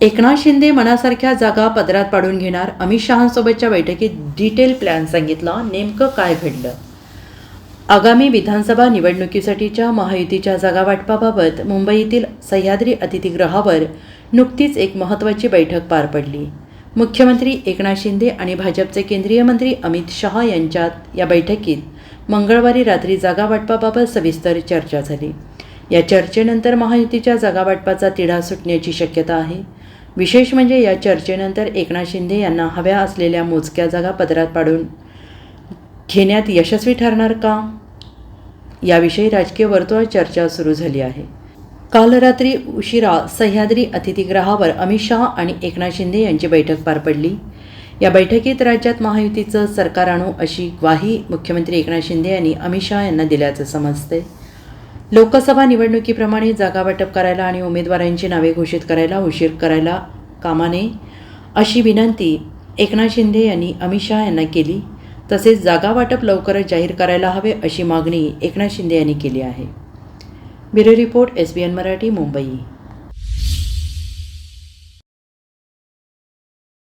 एकनाथ शिंदे मनासारख्या जागा पदरात पाडून घेणार. अमित शहांसोबतच्या बैठकीत डिटेल प्लॅन सांगितला. नेमकं काय घडलं? आगामी विधानसभा निवडणुकीसाठीच्या महायुतीच्या जागा वाटपाबाबत मुंबईतील सह्याद्री अतिथीगृहावर नुकतीच एक महत्त्वाची बैठक पार पडली. मुख्यमंत्री एकनाथ शिंदे आणि भाजपचे केंद्रीय मंत्री अमित शहा यांच्यात या बैठकीत मंगळवारी रात्री जागा वाटपाबाबत सविस्तर चर्चा झाली. या चर्चेनंतर महायुतीच्या जागा वाटपाचा तिढा सुटण्याची शक्यता आहे. विशेष म्हणजे या चर्चेनंतर एकनाथ शिंदे यांना हव्या असलेल्या मोजक्या जागा पदरात पाडून घेण्यात यशस्वी ठरणार का? याविषयी राजकीय वर्तुळात चर्चा सुरू झाली आहे. काल रात्री उशिरा सह्याद्री अतिथीगृहावर अमित शहा आणि एकनाथ शिंदे यांची बैठक पार पडली. या बैठकीत राज्यात महायुतीचं सरकार आणू अशी ग्वाही मुख्यमंत्री एकनाथ शिंदे यांनी अमित शहा यांना दिल्याचं समजते. लोकसभा निवडणुकीप्रमाणे जागा वाटप करायला आणि उमेदवारांची नावे घोषित करायला उशीर करायला कामा नये अशी विनंती एकनाथ शिंदे यांनी अमित शहा यांना केली. तसेच जागा वाटप लवकरच जाहीर करायला हवे अशी मागणी एकनाथ शिंदे यांनी केली आहे. Bureau report S B N Marathi Mumbai.